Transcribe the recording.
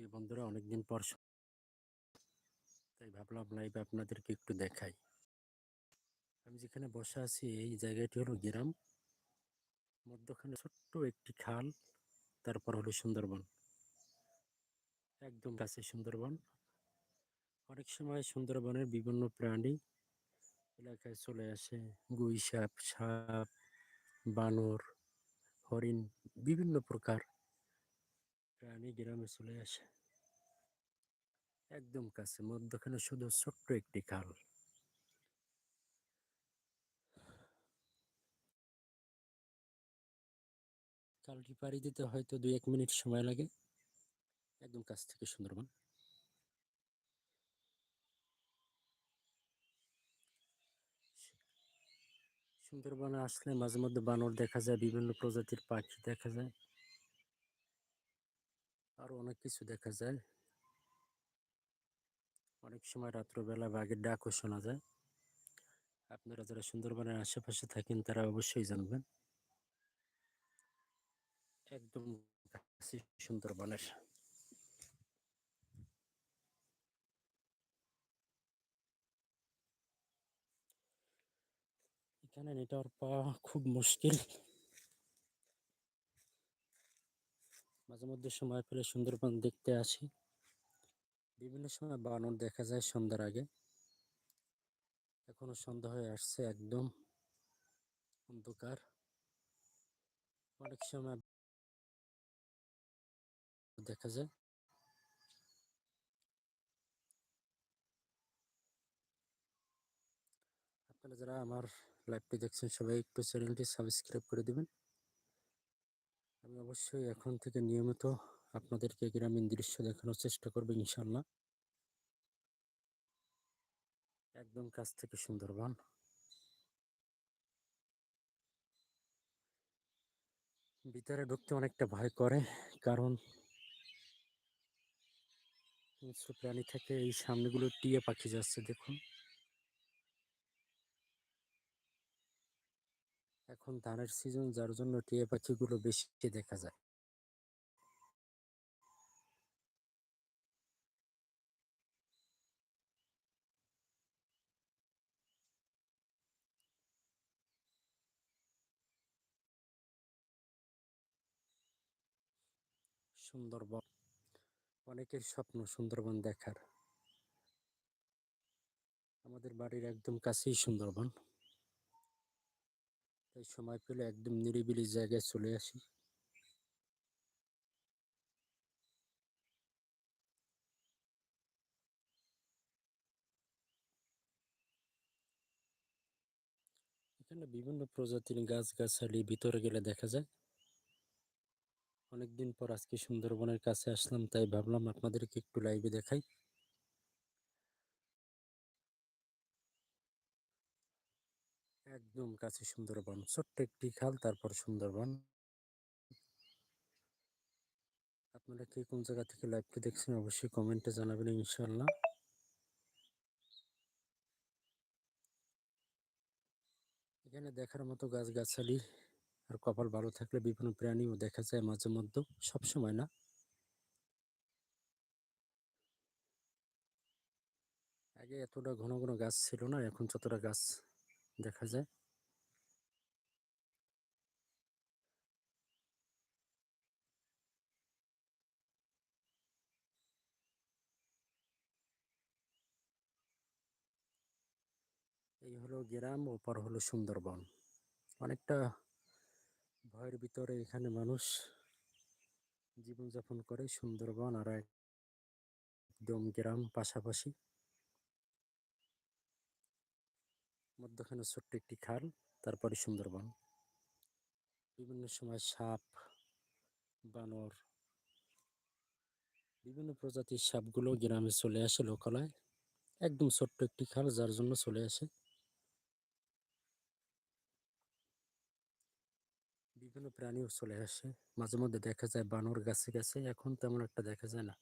প্রিয় বন্ধুরা, অনেকদিন পর তাই ভাবলাম লাইভ আপনাদেরকে একটু দেখাই। আমি যেখানে বসে আছি, এই জায়গাটি হলো গ্রাম। মধ্যখানে ছোট্ট একটি খাল, তারপর হলো সুন্দরবন। একদম কাছে সুন্দরবন। অনেক সময় সুন্দরবনের বিভিন্ন প্রাণী এলাকায় চলে আসে। গুই সাপ সাপ, বানর, হরিণ, বিভিন্ন প্রকার। প্রাণী গ্রামে চলে আসে। একদম কাছে, মধ্যখানে শুধু ছোট্ট একটি খাল। খালটি পাড়ি দিতে হয়তো দুই এক মিনিট সময় লাগে। একদম কাছ থেকে সুন্দরবন। সুন্দরবনে আসলে মাঝে মধ্যে বানর দেখা যায়, বিভিন্ন প্রজাতির পাখি দেখা যায়। আরও অনেক কিছু দেখা যায়। অনেক সময় রাত্রবেলা বাঘের ডাকও শোনা যায়। আপনারা যারা সুন্দরবনের আশেপাশে থাকেন, তারা অবশ্যই জানবেন। একদম সুন্দরবনের। এখানে নেটওয়ার্ক পাওয়া খুব মুশকিল। মাঝে মধ্যে সময় পেলে সুন্দরবন দেখতে আসি। বিভিন্ন সময় বানর দেখা যায় সন্ধ্যার আগে। এখনও সন্ধ্যা হয়ে আসছে একদম। অন্ধকার। অনেক সময় দেখা যায়। আপনারা যারা আমার লাইভটি দেখছেন, সবাই একটু চ্যানেলটি সাবস্ক্রাইব করে দিবেন। আমি অবশ্যই এখন থেকে নিয়মিত আপনাদেরকে গ্রামীণ দৃশ্য দেখানোর চেষ্টা করব ইনশাল্লাহ একদম কাছ থেকে সুন্দরবন। ভিতরে ঢুকতে অনেকটা ভয় করে, কারণ প্রাণী থেকে এই সামনেগুলো টিয়া পাখি যাচ্ছে, দেখুন। এখন ধানের সিজন যার জন্য টিয়া পাখিগুলো বেশি দেখা যায়। সুন্দরবন, অনেকের স্বপ্ন সুন্দরবন দেখার। আমাদের বাড়ির একদম কাছেই সুন্দরবন। তাই সময় পেলে একদম নিরিবিলি জায়গায় চলে আসি। এখানে বিভিন্ন প্রজাতির গাছ গাছালি ভিতরে গেলে দেখা যায়। অনেকদিন পর আজকে সুন্দরবনের কাছে আসলাম, তাই ভাবলাম আপনাদেরকে একটু লাইভে দেখাই। একদম কাছে সুন্দরবন। ছোট্ট একটি খাল, তারপর সুন্দরবন। আপনারা কে কোন জায়গা থেকে লাইভটি দেখছেন অবশ্যই কমেন্টে জানাবেন ইনশাল্লাহ এখানে দেখার মতো গাছগাছালি আর কপাল ভালো থাকলে বিভিন্ন প্রাণীও দেখা যায় মাঝে মধ্যে, সব সময় না? আগে এতটা ঘন ঘন গাছ ছিল না, এখন যতটা গাছ দেখা যায়। এই হলো গ্রাম, ওপর হলো সুন্দরবন। অনেকটা ভয়ের ভিতরে এখানে মানুষ জীবনযাপন করে সুন্দরবন আর একদম গ্রাম পাশাপাশি। মধ্যখানে ছোট্ট একটি খাল, তারপরে সুন্দরবন। বিভিন্ন সময় সাপ, বানর, বিভিন্ন প্রজাতির সাপগুলো গ্রামে চলে আসে লোকালয়। একদম ছোট্ট একটি খাল, যার জন্য চলে আসে। বিভিন্ন প্রাণীও চলে আসে। মাঝে মধ্যে দেখা যায় বানর গাছে গাছে, এখন তেমন একটা দেখা যায় না।